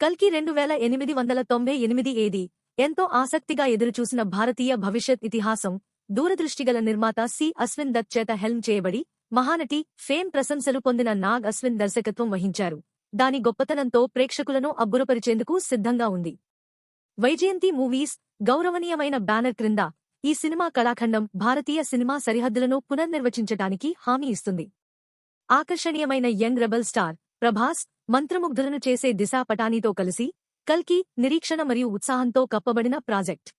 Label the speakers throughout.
Speaker 1: కల్కి రెండు వేల ఎనిమిది వందల తొంభై ఎనిమిది ఏది ఎంతో ఆసక్తిగా ఎదురుచూసిన భారతీయ భవిష్యత్ ఇతిహాసం దూరదృష్టిగల నిర్మాత సి. అశ్విన్ దత్ చేత హెల్మ్ చేయబడి మహానటి ఫేమ్ ప్రశంసలు పొందిన నాగ్ అశ్విన్ దర్శకత్వం వహించారు. దాని గొప్పతనంతో ప్రేక్షకులను అబ్బురపరిచేందుకు సిద్ధంగా ఉంది. వైజయంతి మూవీస్ గౌరవనీయమైన బ్యానర్ క్రింద ఈ సినిమా కళాఖండం భారతీయ సినిమా సరిహద్దులను పునర్నిర్వచించటానికి హామీ ఇస్తుంది. ఆకర్షణీయమైన యంగ్ రెబల్ స్టార్ ప్రభాస్ మంత్రముగ్ధులను చేసే దిశా పటానీతో కలిసి కల్కి నిరీక్షణ మరియు ఉత్సాహంతో కప్పబడిన ప్రాజెక్ట్.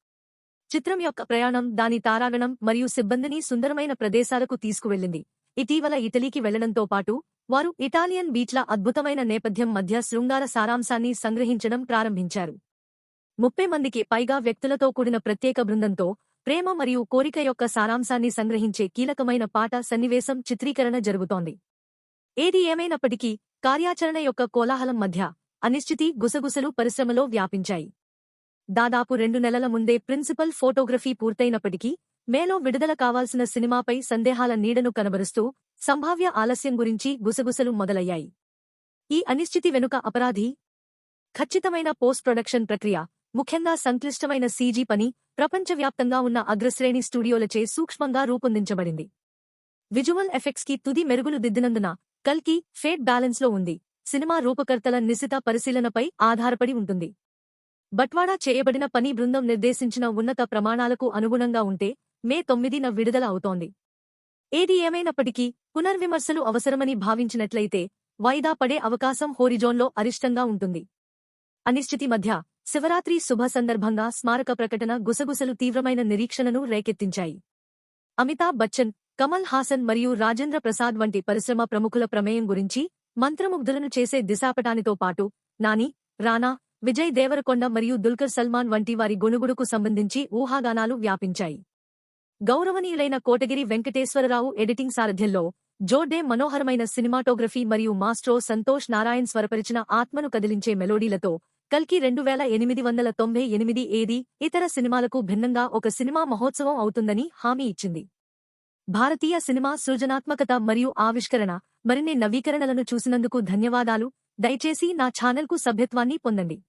Speaker 1: చిత్రం యొక్క ప్రయాణం దాని తారాగణం మరియు సిబ్బందిని సుందరమైన ప్రదేశాలకు తీసుకువెళ్ళింది. ఇటీవల ఇటలీకి వెళ్ళడంతో పాటు వారు ఇటాలియన్ బీచ్ల అద్భుతమైన నేపథ్యం మధ్య శృంగార సారాంశాన్ని సంగ్రహించడం ప్రారంభించారు. ముప్పై మందికి పైగా వ్యక్తులతో కూడిన ప్రత్యేక బృందంతో ప్రేమ మరియు కోరిక యొక్క సారాంశాన్ని సంగ్రహించే కీలకమైన పాట సన్నివేశం చిత్రీకరణ జరుగుతోంది. ఏది ఏమైనప్పటికీ కార్యాచరణ యొక్క కోలాహలం మధ్య అనిశ్చితి గుసగుసలు పరిశ్రమలో వ్యాపించాయి. దాదాపు రెండు నెలల ముందే ప్రిన్సిపల్ ఫోటోగ్రఫీ పూర్తయినప్పటికీ మేలో విడుదల కావాల్సిన సినిమాపై సందేహాల నీడను కనబరుస్తూ సంభావ్య ఆలస్యం గురించి గుసగుసలు మొదలయ్యాయి. ఈ అనిశ్చితి వెనుక అపరాధి ఖచ్చితమైన పోస్ట్ ప్రొడక్షన్ ప్రక్రియ ముఖ్యంగా సంక్లిష్టమైన సీజీ పని ప్రపంచవ్యాప్తంగా ఉన్న అగ్రశ్రేణి స్టూడియోలచే సూక్ష్మంగా రూపొందించబడింది. విజువల్ ఎఫెక్ట్స్కి తుది మెరుగులు దిద్దినందున కల్కి ఫేట్ బ్యాలెన్స్లో ఉంది. సినిమా రూపకర్తల నిశిత పరిశీలనపై ఆధారపడి ఉంటుంది. బట్వాడా చేయబడిన పని బృందం నిర్దేశించిన ఉన్నత ప్రమాణాలకు అనుగుణంగా ఉంటే మే తొమ్మిదిన విడుదల అవుతోంది. ఏది ఏమైనప్పటికీ పునర్విమర్శలు అవసరమని భావించినట్లయితే వాయిదా పడే అవకాశం హోరిజోన్లో అరిష్టంగా ఉంటుంది. అనిశ్చితి మధ్య శివరాత్రి శుభ సందర్భంగా స్మారక ప్రకటన గుసగుసలు తీవ్రమైన నిరీక్షణను రేకెత్తించాయి. అమితాబ్ బచ్చన్ కమల్ హాసన్ మరియు రాజేంద్ర ప్రసాద్ వంటి పరిశ్రమ ప్రముఖుల ప్రమేయం గురించి మంత్రముగ్ధులను చేసే దిశాపటానితో పాటు నాని రానా విజయ్ దేవరకొండ మరియు దుల్కర్ సల్మాన్ వంటి వారి గొనుగుడుకు సంబంధించి ఊహాగానాలు వ్యాపించాయి. గౌరవనీయులైన కోటగిరి వెంకటేశ్వరరావు ఎడిటింగ్ సారథ్యంలో జోర్డే మనోహరమైన సినిమాటోగ్రఫీ మరియు మాస్ట్రో సంతోష్ నారాయణ్ స్వరపరిచిన ఆత్మను కదిలించే మెలోడీలతో కల్కి రెండు వేల ఎనిమిది వందల తొంభై ఎనిమిది ఏది ఇతర సినిమాలకు భిన్నంగా ఒక సినిమా మహోత్సవం అవుతుందని హామీ ఇచ్చింది. భారతీయ సినిమా సృజనాత్మకత మరియు ఆవిష్కరణ మరిన్ని నవీకరణలను చూసినందుకు ధన్యవాదాలు. దయచేసి నా ఛానల్కు సభ్యత్వాన్ని పొందండి.